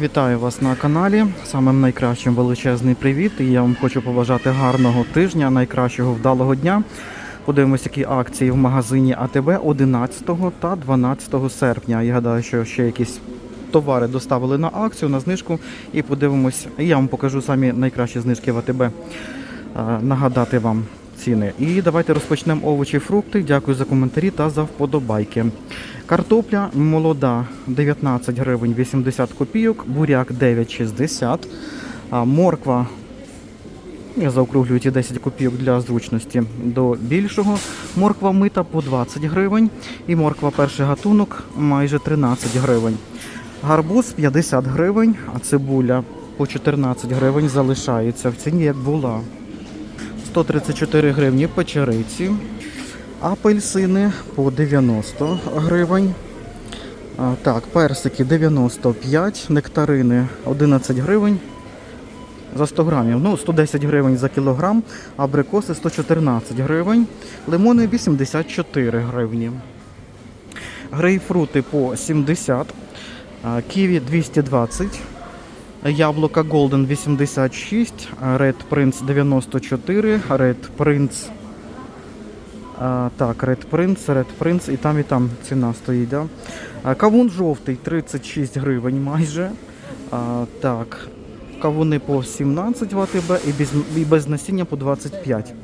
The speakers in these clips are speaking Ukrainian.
Вітаю вас на каналі. Самим найкращим величезний привіт. І я вам хочу побажати гарного тижня, найкращого вдалого дня. Подивимось, які акції в магазині АТБ 11 та 12 серпня. Я гадаю, що ще якісь товари доставили на акцію, на знижку. І подивимось, я вам покажу самі найкращі знижки в АТБ. Е, Нагадати вам ціни. І давайте розпочнемо овочі, фрукти. Дякую за коментарі та за вподобайки. Картопля молода 19 гривень 80 копійок, буряк 9,60, а морква я заокруглюю ті 10 копійок для зручності до більшого. Морква мита по 20 гривень і морква перший гатунок майже 13 гривень. Гарбуз 50 гривень, а цибуля по 14 гривень залишається в ціні, як була. 134 гривні печериці. Апельсини по 90 гривень. Так, персики 95, нектарини 11 гривень за 100 грамів. Ну, 110 гривень за кілограм, абрикоси 114 гривень, лимони 84 гривні. Грейпфрути по 70, а, ківі 220, яблука Golden 86, Red Prince 94, Red Prince а, так, Red Prince, Red Prince, і там, і там ціна стоїть. Да? Кавун жовтий 36 гривень майже. А, так, кавуни по 17 в АТБ і без, і без насіння по 25.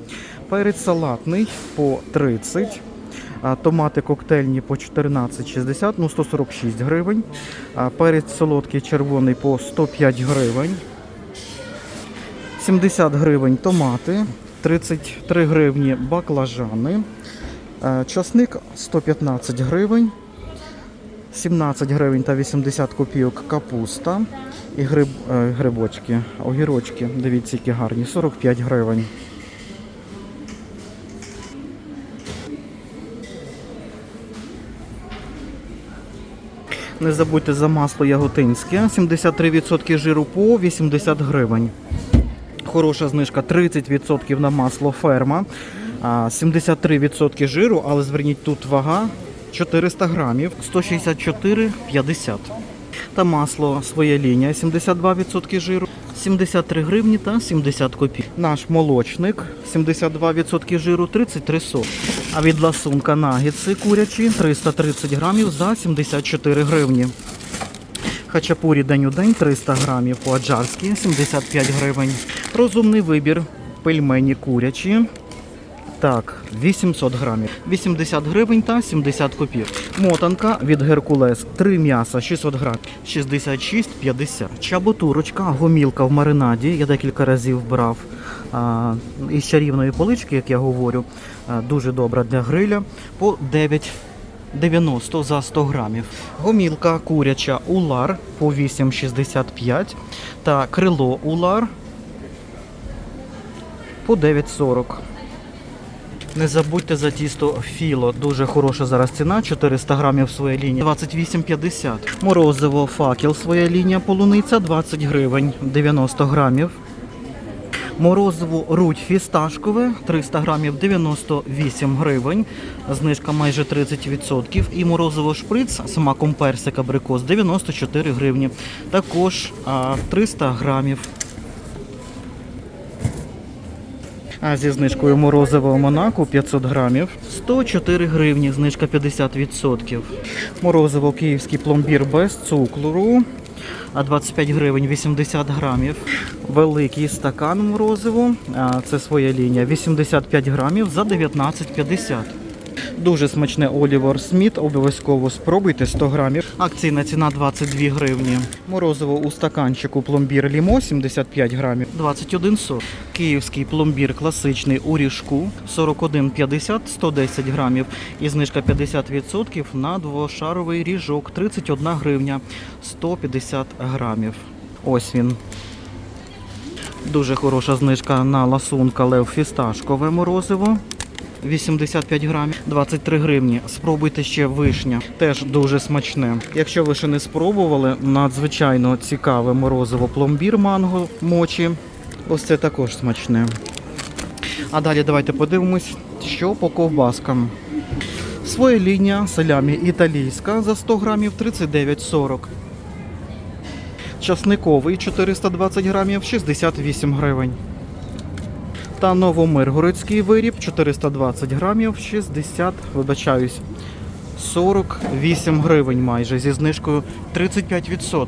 Перець салатний по 30. Томати коктейльні по 14,60, ну 146 гривень. Перець солодкий червоний по 105 гривень. 70 гривень томати, 33 гривні баклажани, часник 115 гривень, 17 гривень та 80 копійок капуста і гриб, е, грибочки, огірочки, дивіться, які гарні, 45 гривень. Не забудьте за масло яготинське, 73% жиру по 80 гривень. Хороша знижка 30% на масло ферма, 73% жиру, але зверніть тут вага 400 грамів, 164,50. Та масло своя лінія 72% жиру, 73 гривні та 70 копійок. Наш молочник 72% жиру 33,40. А від ласунка нагетси курячі 330 грамів за 74 гривні. Хачапурі день у день 300 грамів по-аджарськи 75 гривень. Розумний вибір. Пельмені курячі. Так, 800 грамів. 80 гривень та 70 копійок. Мотанка від Геркулес. Три м'яса 600 грамів. 66,50. Чабутурочка, гомілка в маринаді. Я декілька разів брав а, із чарівної полички, як я говорю. А, дуже добра для гриля. По 9 90 за 100 грамів. Гомілка куряча улар по 8,65 та крило улар по 9,40. Не забудьте за тісто філо. Дуже хороша зараз ціна. 400 грамів своя лінія. 28,50. Морозиво факел своя лінія полуниця 20 гривень 90 грамів. Морозиво рудь фісташкове 300 грамів 98 гривень, знижка майже 30%. І морозиво шприц з маком персик абрикос 94 гривні. Також 300 грамів. А зі знижкою морозиво Монако 500 грамів 104 гривні, знижка 50%. Морозиво київський пломбір без цукру, а 25 гривень 80 грамів. Великий стакан морозиво, це своя лінія, 85 грамів за 19,50. Дуже смачне Олівер Сміт, обов'язково спробуйте 100 грамів. Акційна ціна 22 гривні. Морозиво у стаканчику пломбір Лімо 75 грамів 21,40. Київський пломбір класичний у ріжку 41,50 110 грамів. І знижка 50% на двошаровий ріжок 31 гривня 150 грамів. Ось він. Дуже хороша знижка на ласунка Лев фісташкове морозиво. 85 грамів, 23 гривні. Спробуйте ще вишня. Теж дуже смачне. Якщо ви ще не спробували, надзвичайно цікаве морозиво пломбір манго мочі. Ось це також смачне. А далі давайте подивимось, що по ковбаскам. Своя лінія салямі італійська за 100 грамів 39,40. Часниковий 420 грамів 68 гривень. Та новомиргородський виріб 420 грамів 60, вибачаюсь, 48 гривень майже зі знижкою 35%.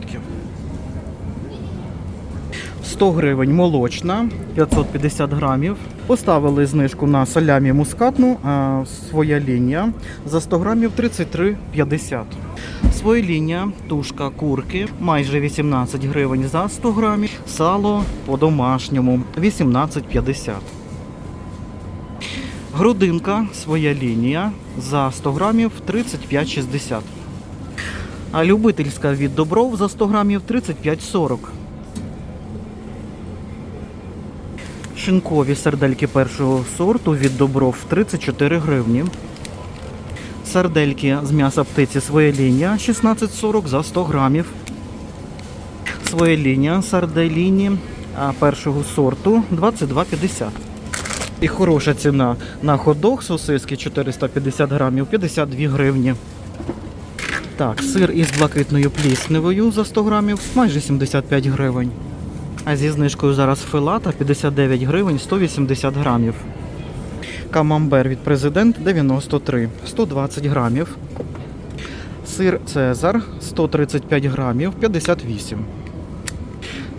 100 гривень молочна, 550 грамів. Поставили знижку на салямі мускатну, а, своя лінія за 100 грамів 33,50. Своя лінія, тушка курки, майже 18 гривень за 100 грамів. Сало по-домашньому 18,50. Грудинка, своя лінія за 100 грамів 35,60. А любительська від добров за 100 грамів 35,40. Шинкові сардельки першого сорту від добров 34 гривні. Сардельки з м'яса птиці своя лінія 16,40 за 100 грамів. Своя сарделіні першого сорту 22,50. І хороша ціна на ходок сосиски 450 грамів 52 гривні. Так, сир із блакитною плісневою за 100 грамів майже 75 гривень. А зі знижкою зараз филата 59 гривень 180 грамів. Камамбер від президент 93 120 грамів. Сир Цезар 135 грамів 58.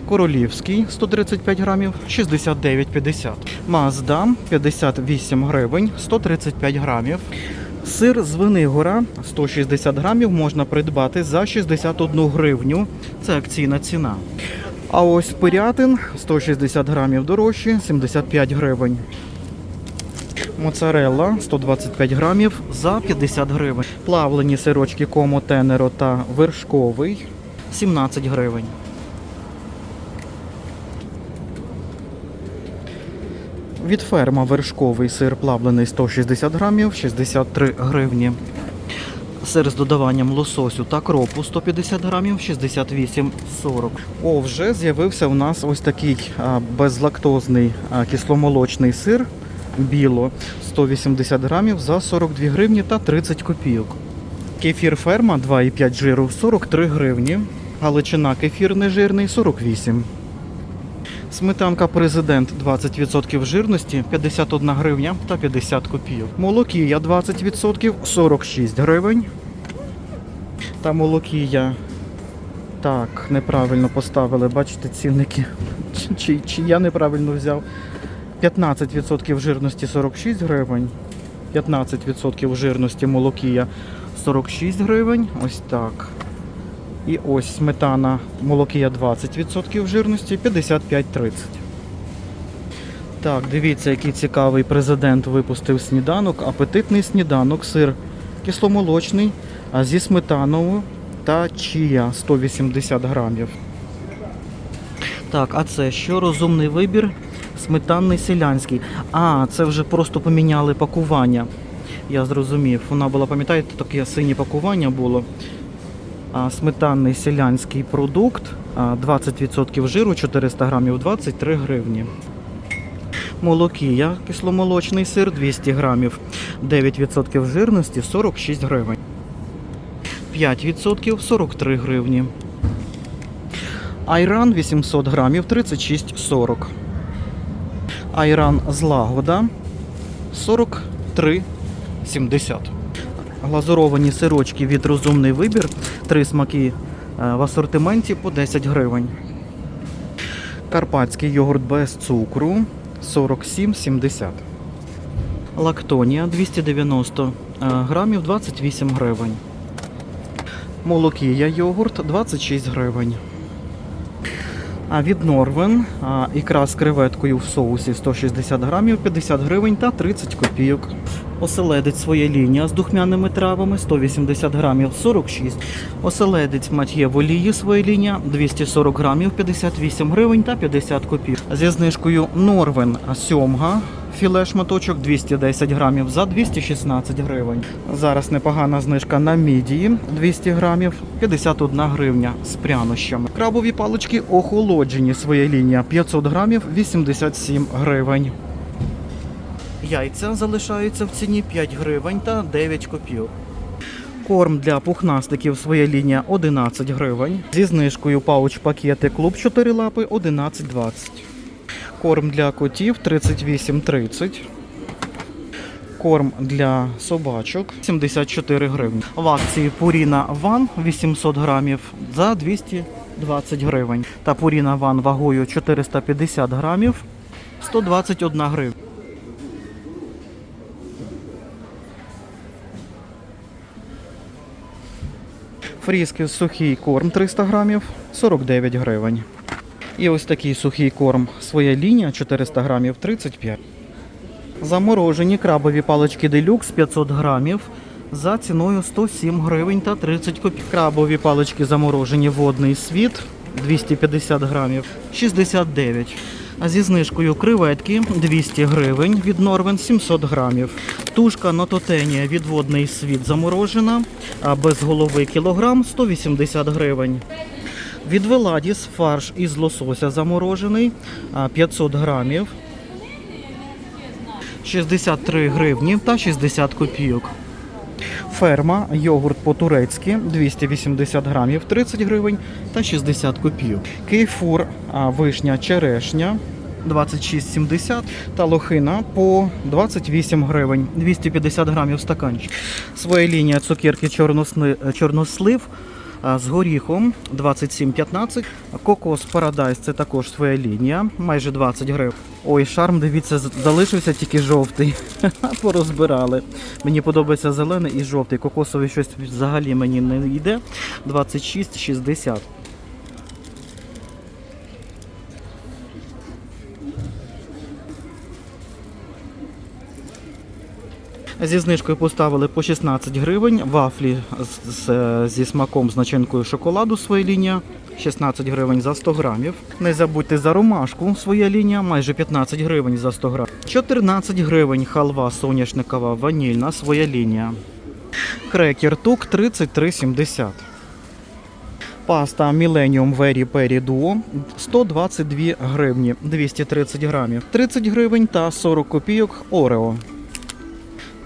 Королівський 135 грамів 69,50. Мазда 58 гривень 135 грамів. Сир з Винигора 160 грамів можна придбати за 61 гривню. Це акційна ціна. А ось пирятин 160 грамів дорожче 75 гривень. Моцарелла 125 грамів за 50 гривень. Плавлені сирочки Комо Тенеро та вершковий 17 гривень. Від ферма вершковий сир плавлений 160 грамів 63 гривні. Сир з додаванням лососю та кропу 150 грамів 68,40. О, вже з'явився у нас ось такий безлактозний кисломолочний сир біло 180 грамів за 42 гривні та 30 копійок. Кефір ферма 2,5 жиру 43 гривні. Галичина кефір нежирний 48. Сметанка президент 20% жирності 51 гривня та 50 копійок. Молокія 20% 46 гривень. Та молокія. Так, неправильно поставили, бачите, цінники. Чи, чи, чи я неправильно взяв? 15% жирності 46 гривень. 15% жирності молокія 46 гривень. Ось так. І ось сметана молокія 20% жирності 55,30. Так, дивіться, який цікавий президент випустив сніданок. Апетитний сніданок, сир кисломолочний зі сметаною та чия 180 грамів. Так, а це що? Розумний вибір? Сметанний селянський. А, це вже просто поміняли пакування. Я зрозумів. Вона була, пам'ятаєте, таке синє пакування було. А, Сметанний селянський продукт, 20% жиру, 400 грамів, 23 гривні. Молокія, кисломолочний сир 200 грамів, 9% жирності 46 гривень. 5% 43 гривні. Айран 800 грамів 36,40. Айран злагода 43,70. Глазуровані сирочки від розумний вибір. Три смаки е, в асортименті по 10 гривень. Карпатський йогурт без цукру 47,70. Лактонія 290 е, грамів 28 гривень. Молокія йогурт 26 гривень. Від Норвен ікра з креветкою в соусі 160 грамів 50 гривень та 30 копійок. Оселедець своя лінія з духмяними травами 180 грамів 46. Оселедець мат'є в олії своя лінія 240 грамів 58 гривень та 50 копійок. Зі знижкою Норвен сьомга філе шматочок 210 грамів за 216 гривень. Зараз непогана знижка на мідії 200 грамів 51 гривня з прянощами. Крабові палички охолоджені своя лінія 500 грамів 87 гривень. Яйця залишаються в ціні 5 гривень та 9 копійок. Корм для пухнастиків своя лінія 11 гривень. Зі знижкою пауч пакети клуб 4 лапи 11,20. Корм для котів 38,30. Корм для собачок 74 гривні. В акції Пуріна Ван 800 грамів за 220 гривень. Та Пуріна Ван вагою 450 грамів 121 гривня. Фріски сухий корм 300 грамів 49 гривень. І ось такий сухий корм своя лінія 400 грамів 35. Заморожені крабові палички делюкс 500 грамів за ціною 107 гривень та 30 копійок. Крабові палички заморожені водний світ 250 грамів 69. А зі знижкою креветки 200 гривень від Норвен 700 грамів. Тушка нототенія від водний світ заморожена, а без голови кілограм 180 гривень. Від Веладіс фарш із лосося заморожений 500 грамів 63 гривні та 60 копійок. Ферма, йогурт по-турецьки 280 грамів 30 гривень та 60 копійок. Кейфур, вишня, черешня 26,70 та лохина по 28 гривень 250 грамів стаканчик. Своя лінія цукерки чорнослив з горіхом 27,15. Кокос Парадайс це також своя лінія, майже 20 гривень. Ой, шарм, дивіться, залишився тільки жовтий. Порозбирали. Мені подобається зелений і жовтий. Кокосовий щось взагалі мені не йде. 26,60. Зі знижкою поставили по 16 гривень. Вафлі зі смаком з начинкою шоколаду своя лінія. 16 гривень за 100 грамів. Не забудьте за ромашку своя лінія, майже 15 гривень за 100 грамів. 14 гривень халва соняшникова ванільна своя лінія. Крекер тук 33,70. Паста Millennium Very Peri Duo 122 гривні 230 грамів. 30 гривень та 40 копійок Орео.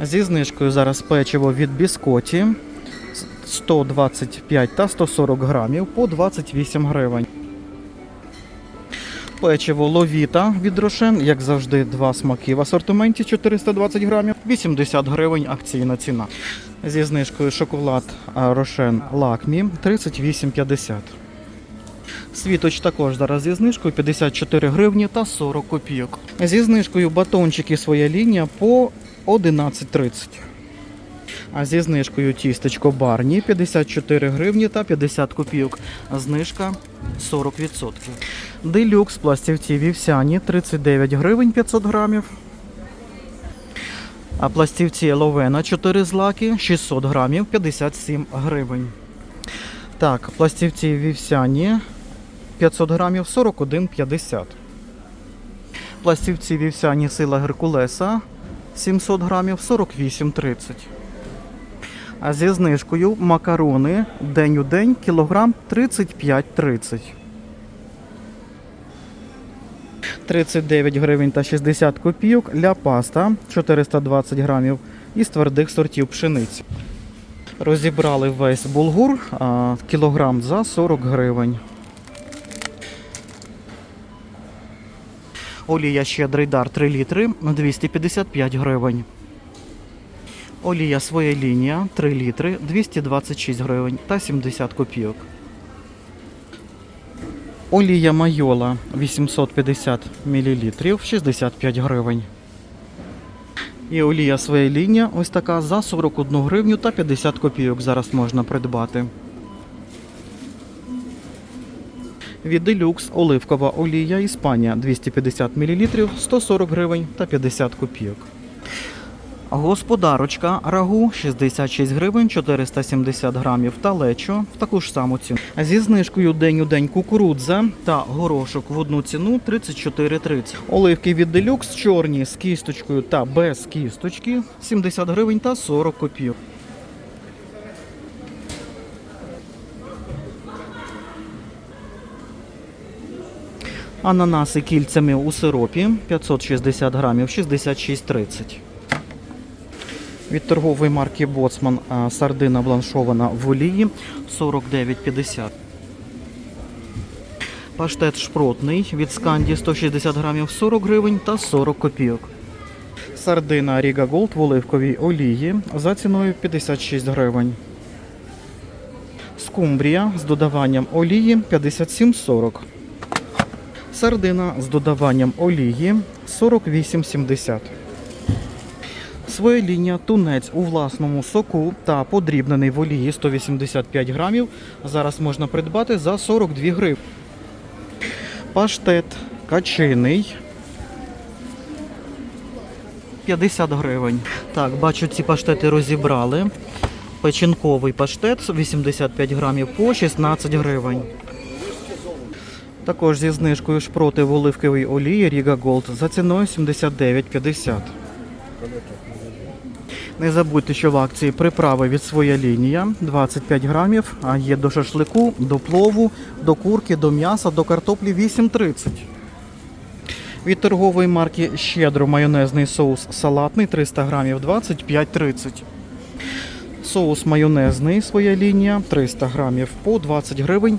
Зі знижкою зараз печиво від біскоті 125 та 140 грамів по 28 гривень. Печиво Ловіта від Рошен, як завжди, два смаки в асортименті 420 грамів, 80 гривень акційна ціна. Зі знижкою шоколад Рошен Лакмі 38,50. Світоч також зараз зі знижкою 54 гривні та 40 копійок. Зі знижкою батончики своя лінія по 11,30. А зі знижкою тістечко Барні 54 гривні та 50 копійок. Знижка 40%. Делюкс пластівці вівсяні 39 гривень 500 грамів. А пластівці Ловена 4 злаки 600 грамів 57 гривень. Так, пластівці вівсяні 500 грамів 41,50. Пластівці вівсяні сила Геркулеса 700 грамів 48,30. А зі знижкою макарони день у день кілограм 35,30. 39 гривень та 60 копійок. Ля паста 420 грамів із твердих сортів пшениці. Розібрали весь булгур кілограм за 40 гривень. Олія щедрий дар 3 літри на 255 гривень. Олія своя лінія 3 літри 226 гривень та 70 копійок. Олія майола 850 мл 65 гривень. І олія своя лінія ось така за 41 гривню та 50 копійок зараз можна придбати. Від Deluxe оливкова олія Іспанія 250 мл 140 гривень та 50 копійок. Господарочка рагу 66 гривень 470 грамів та лечо в таку ж саму ціну. Зі знижкою день у день кукурудза та горошок в одну ціну 34,30. Оливки від Deluxe чорні з кісточкою та без кісточки 70 гривень та 40 копійок. Ананаси кільцями у сиропі 560 грамів 66,30. Від торгової марки Боцман сардина бланшована в олії 49,50. Паштет шпротний від Сканді 160 грамів 40 гривень та 40 копійок. Сардина Ріга Голд в оливковій олії за ціною 56 гривень. Скумбрія з додаванням олії 57,40. Сардина з додаванням олії 48,70. Своєління тунець у власному соку та подрібнений в олії 185 грамів зараз можна придбати за 42 гривні. Паштет качиний 50 гривень. Так, бачу, ці паштети розібрали. Печінковий паштет 85 грамів по 16 гривень. Також зі знижкою шпроти в оливковій олії Ріга Голд за ціною 79,50. Не забудьте, що в акції приправи від своя лінія 25 грамів, а є до шашлику, до плову, до курки, до м'яса, до картоплі 8,30. Від торгової марки Щедро майонезний соус салатний 300 грамів 25,30. Соус майонезний своя лінія 300 грамів по 20 гривень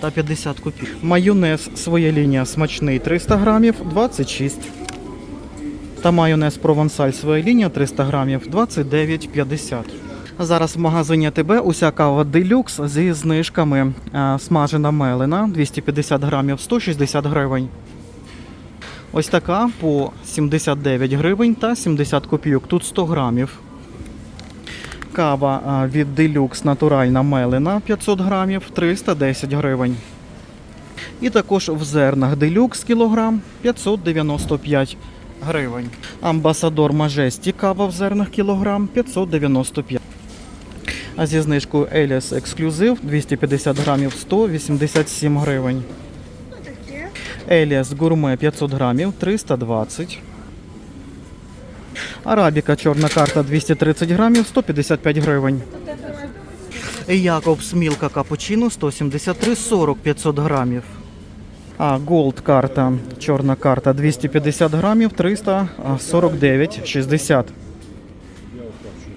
та 50 копійок. Майонез своя лінія смачний 300 грамів 26. Та майонез провансаль своя лінія 300 грамів 29,50. Зараз в магазині АТБ уся кава делюкс зі знижками. Смажена мелена 250 грамів 160 гривень. Ось така по 79 гривень та 70 копійок. Тут 100 грамів. Кава від Deluxe натуральна мелена 500 грамів 310 гривень. І також в зернах Deluxe кілограм 595 гривень. Амбасадор Majestic кава в зернах кілограм 595. А зі знижкою Elias Exclusive 250 грамів 187 гривень. Еліас гурме 500 грамів 320. Арабіка чорна карта 230 грамів 155 гривень. Якобс Мілка Капучино 173 40 500 грамів. А Голд карта, чорна карта 250 грамів 349 60.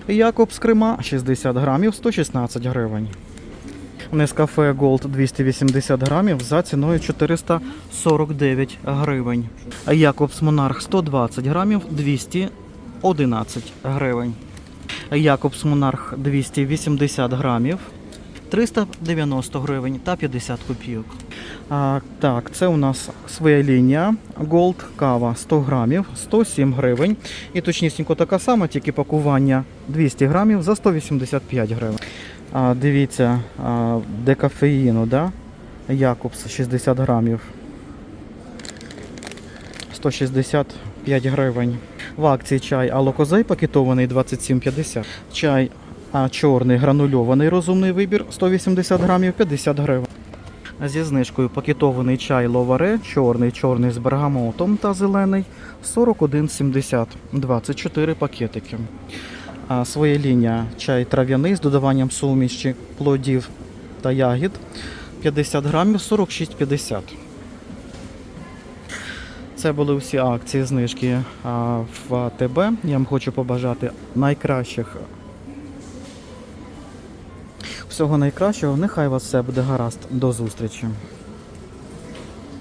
Якобс Крима 60 грамів 116 гривень. Нескафе Gold 280 грамів за ціною 449 гривень. Якобс Монарх 120 грамів 211 гривень. Якобс Монарх 280 грамів 390 гривень та 50 копійок. А, так, це у нас своя лінія Gold кава 100 грамів 107 гривень. І точнісінько така сама, тільки пакування 200 грамів за 185 гривень. А, дивіться, а, декафеїну, да? Якобс 60 грамів. 165 гривень. В акції чай Алокозей пакетований 27,50. Чай а, чорний гранульований розумний вибір 180 грамів 50 гривень. Зі знижкою пакетований чай ловаре, чорний, чорний з бергамотом та зелений 41,70, 24 пакетики. А своя лінія чай трав'яний з додаванням суміші плодів та ягід 50 грамів 46,50. Це були всі акції знижки в АТБ. Я вам хочу побажати найкращих. Всього найкращого. Нехай вас все буде гаразд. До зустрічі.